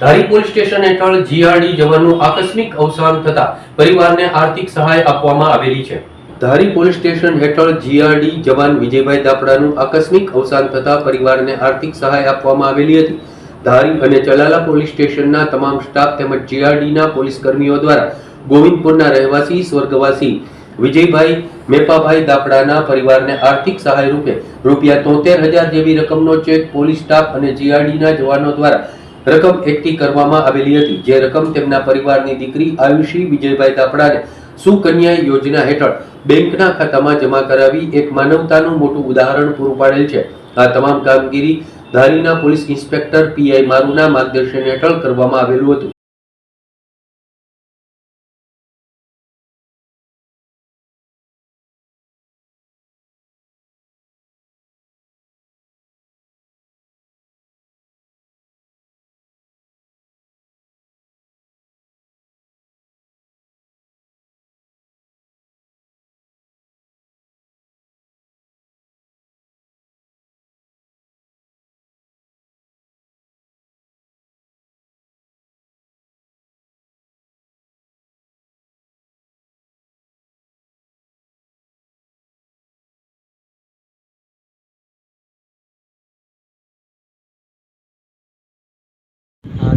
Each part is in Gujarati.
ધારી પોલીસ સ્ટેશન હેઠળ જીઆરડી જવાનનું આકસ્મિક અવસાન થતા પરિવારને આર્થિક સહાય આપવામાં આવેલી છે. ધારી પોલીસ સ્ટેશન હેઠળ જીઆરડી જવાન વિજયભાઈ દાપડાનું આકસ્મિક અવસાન થતા પરિવારને આર્થિક સહાય આપવામાં આવેલી હતી. ધારી અને ચલાલા પોલીસ સ્ટેશનના તમામ સ્ટાફ તેમજ જીઆરડીના પોલીસ કર્મીઓ દ્વારા ગોવિંદપુરના રહેવાસી, સ્વર્ગવાસી વિજયભાઈ મેપાભાઈ દાપડાના પરિવારને આર્થિક સહાય રૂપે રૂપિયા તોતેર હજાર જેવી રકમનો ચેક પોલીસ સ્ટાફ અને જીઆરડીના જવાનો દ્વારા રકમ એકઠી કરવામાં આવેલી હતી, જે રકમ તેમના પરિવારની દીકરી આયુષી વિજયભાઈ દાપડાને સુકન્યા યોજના હેઠળ બેંકના ખાતામાં જમા કરાવી એક માનવતાનું મોટું ઉદાહરણ પૂરું પાડેલ છે. આ તમામ કામગીરી ધારીના પોલીસ ઇન્સ્પેક્ટર પીઆઈ મારુના માર્ગદર્શન હેઠળ કરવામાં આવેલું હતું.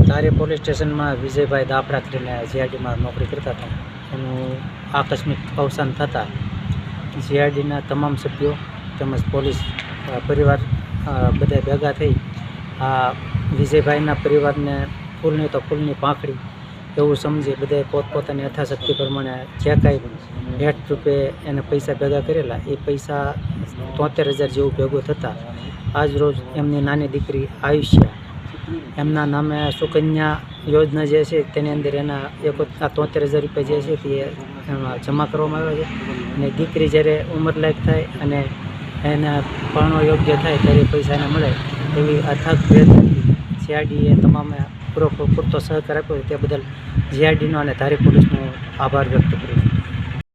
ધારી પોલીસ સ્ટેશનમાં વિજયભાઈ દાપડા કરીને જીઆરડીમાં નોકરી કરતા હતા. એનું આકસ્મિક અવસાન થતાં જીઆરડીના તમામ સભ્યો તેમજ પોલીસ પરિવાર બધા ભેગા થઈ આ વિજયભાઈના પરિવારને ફૂલની તો ફૂલની પાંખડી એવું સમજી બધાએ પોતપોતાની યથાશક્તિ પ્રમાણે જે કાંઈ ભેટ રૂપે એને પૈસા ભેગા કરેલા, એ પૈસા તોતેર હજાર જેવું ભેગું થતાં આજ રોજ એમની નાની દીકરી આયુષ્યા એમના નામે સુકન્યા યોજના જે છે, તેની અંદર એના એક તોતેર હજાર રૂપિયા જે છે, તે એમાં જમા કરવામાં આવ્યા છે. અને દીકરી જ્યારે ઉંમરલાયક થાય અને એને ભણો યોગ્ય થાય, ત્યારે પૈસા એને મળે એવી અથાગ પ્રયત્નથી જીઆરડીએ તમામે પૂરો પૂરતો સહકાર આપ્યો તે બદલ જીઆરડીનો અને ધારી પોલીસનો આભાર વ્યક્ત કરું છું.